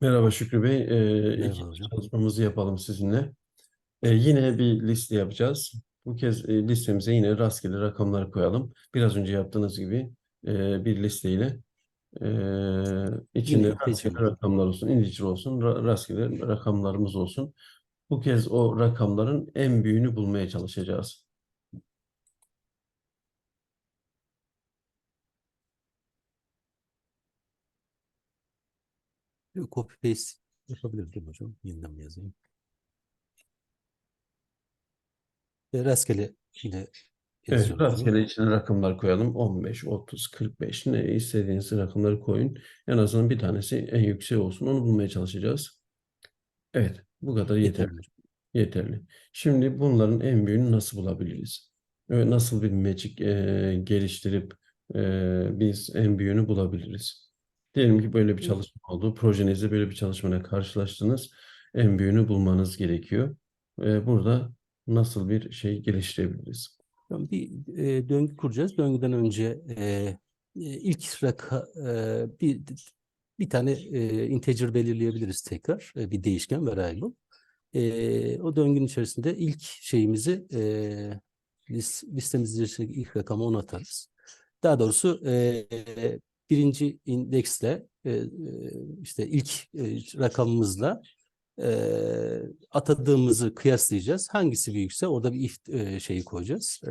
Merhaba Şükrü Bey. Ee, Merhaba ikinci hocam. çalışmamızı yapalım sizinle. Ee, yine bir liste yapacağız. Bu kez e, listemize yine rastgele rakamlar koyalım. Biraz önce yaptığınız gibi e, bir listeyle e, Yine içinde rastgele rakamlar olsun, integer olsun, ra- rastgele rakamlarımız olsun. Bu kez o rakamların en büyüğünü bulmaya çalışacağız. Copy paste yapabilirim hocam. Yeniden mi yazayım? E, rastgele yine Evet, rastgele içine rakamlar koyalım. 15, 30, 45 ne istediğiniz rakamları koyun. En azından bir tanesi en yüksek olsun. Onu bulmaya çalışacağız. Evet, bu kadar yeter. Yeterli hocam. Yeterli. Şimdi bunların en büyüğünü nasıl bulabiliriz? Ve nasıl bir magic e, geliştirip e, biz en büyüğünü bulabiliriz? Diyelim ki böyle bir çalışma oldu. Projenizde böyle bir çalışmayla karşılaştınız. En büyüğünü bulmanız gerekiyor. E, burada nasıl bir şey geliştirebiliriz? bir e, döngü kuracağız. Döngüden önce e, ilk raka e, bir bir tane e, integer belirleyebiliriz tekrar. E, bir değişken variable. E, o döngünün içerisinde ilk şeyimizi e, list, içindeki ilk rakamı ona atarız. Daha doğrusu e, birinci indeksle e, e, işte ilk e, rakamımızla e, atadığımızı kıyaslayacağız. Hangisi büyükse orada bir if e, şeyi koyacağız. E,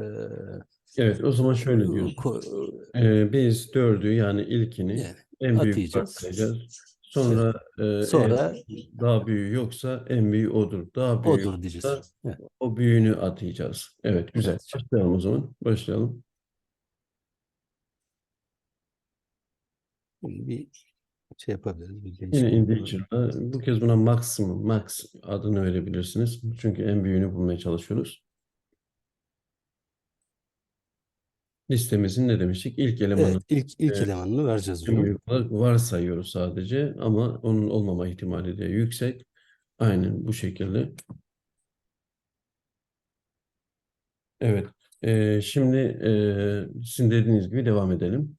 Evet, o zaman şöyle diyorsun. ko- E, biz dördü yani ilkini yani en büyük atayacağız. varsayacağız. Sonra e, Sonra daha büyüğü yoksa en büyüğü odur. Daha büyüğü odur diyeceğiz. Evet, o büyüğünü atayacağız. Evet, güzel. Başlayalım o zaman. Başlayalım. Bir şey yapabiliriz. Bir Yine integer'da bu kez buna maximum, max adını verebilirsiniz. Çünkü en büyüğünü bulmaya çalışıyoruz. Listemizin ne demiştik? İlk elemanı Evet, ilk ilk e, elemanını vereceğiz olarak varsayıyoruz sadece ama onun olmama ihtimali de yüksek. Aynen bu şekilde. Evet. E, şimdi e, sizin dediğiniz gibi devam edelim.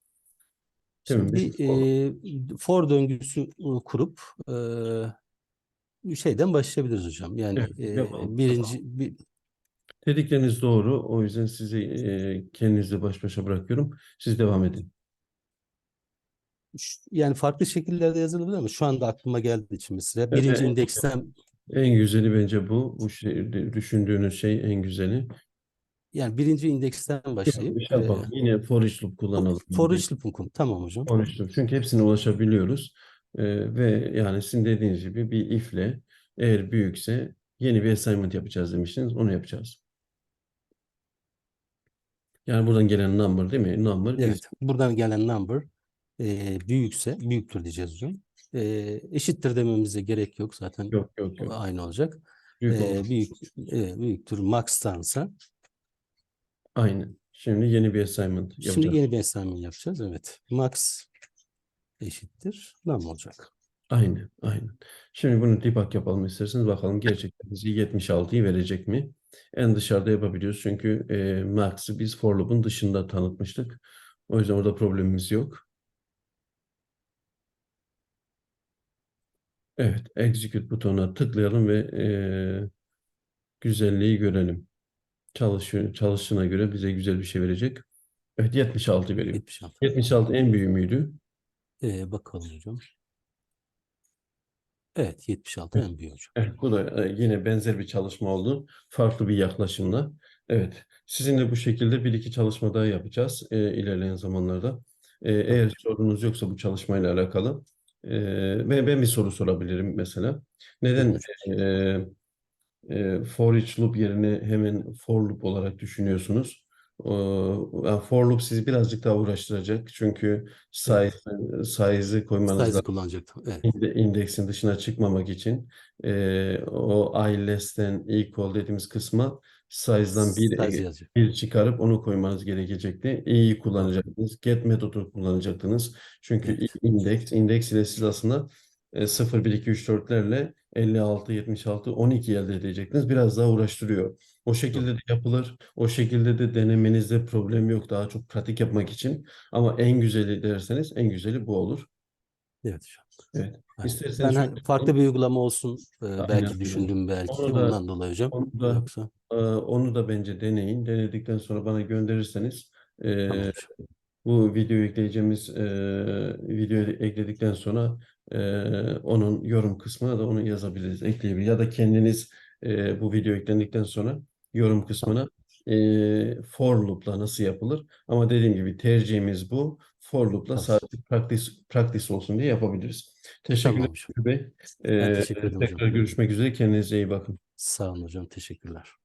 Şimdi e, for döngüsü e, kurup e, şeyden başlayabiliriz hocam. Yani Evet, e, yapalım. birinci bir, Dedikleriniz doğru. O yüzden sizi e, kendinizle baş başa bırakıyorum. Siz devam edin. Yani farklı şekillerde yazılabilir ama şu anda aklıma geldiği için mesela birinci evet. indeksten En güzeli bence bu. Bu şey, düşündüğünüz şey en güzeli. Yani birinci indeksten başlayıp bir şey e, yapalım. Yine for each loop kullanalım. for each loop'un konu. Tamam hocam. For each loop. Çünkü hepsine ulaşabiliyoruz. E, ve yani sizin dediğiniz gibi bir if'le eğer büyükse yeni bir assignment yapacağız demiştiniz. Onu yapacağız. Yani buradan gelen number değil mi? Number Evet. Buradan gelen number e, büyükse büyüktür diyeceğiz hocam. E, eşittir dememize gerek yok zaten yok yok yok. aynı olacak. Büyük E, büyük e, büyüktür max'tansa. Aynen. Şimdi yeni bir assignment Şimdi yapacağız. yeni bir assignment yapacağız. Evet. Max eşittir. Num olacak. Aynen, aynen. Şimdi bunu debug yapalım isterseniz. Bakalım gerçekten bize 76'yı verecek mi? En dışarıda yapabiliyoruz çünkü e, max'ı biz for loop'un dışında tanıtmıştık. O yüzden orada problemimiz yok. Evet, execute butonuna tıklayalım ve e, güzelliği görelim. Çalışıyor, çalıştığına göre bize güzel bir şey verecek. Evet, 76 veriyor. 76. 76 en büyüğü müydü? E, bakalım hocam. Evet 76 en büyük hocam. Evet, bu da e, yine benzer bir çalışma oldu. Farklı bir yaklaşımla. Evet, sizinle bu şekilde bir iki çalışma daha yapacağız e, ilerleyen zamanlarda. E, eğer sorunuz yoksa bu çalışmayla alakalı e, ve ben bir soru sorabilirim mesela. Neden e, e, for each loop yerine hemen for loop olarak düşünüyorsunuz? O, yani for loop sizi birazcık daha uğraştıracak. Çünkü size, size'ı koymanız Size'ı kullanacaktım. Evet. İnde- indeksin dışına çıkmamak için eee, o i less than equal dediğimiz kısma size'dan bir, Size yazacak. bir çıkarıp onu koymanız gerekecekti. i'yi kullanacaktınız. Get metodu kullanacaktınız. Çünkü Evet. indeks, indeks ile siz aslında e, 0, 1, 2, 3, 4'lerle 56, 76, 12 elde edecektiniz. Biraz daha uğraştırıyor. O şekilde de yapılır. O şekilde de denemenizde problem yok. Daha çok pratik yapmak için. Ama en güzeli derseniz en güzeli bu olur. Evet hocam. Evet. Yani İsterseniz ben şöyle farklı bir uygulama olsun e, Aynen belki düşündüm belki Onu da- ondan dolayı hocam. onu da- Yoksa Ee, Onu da bence deneyin. Denedikten sonra bana gönderirseniz e, tamam bu video ekleyeceğimiz e, videoyu ekledikten sonra e, onun yorum kısmına da onu yazabiliriz, ekleyebiliriz. Ya da kendiniz e, bu video eklendikten sonra yorum kısmına e, for loop'la nasıl yapılır? Ama dediğim gibi tercihimiz bu. For loop'la sadece practice, practice olsun diye yapabiliriz. Teşekkürler Tamam hocam. Bey. Ben E, teşekkür ederim hocam. tekrar görüşmek üzere. Kendinize iyi bakın. Sağ olun hocam. Teşekkürler.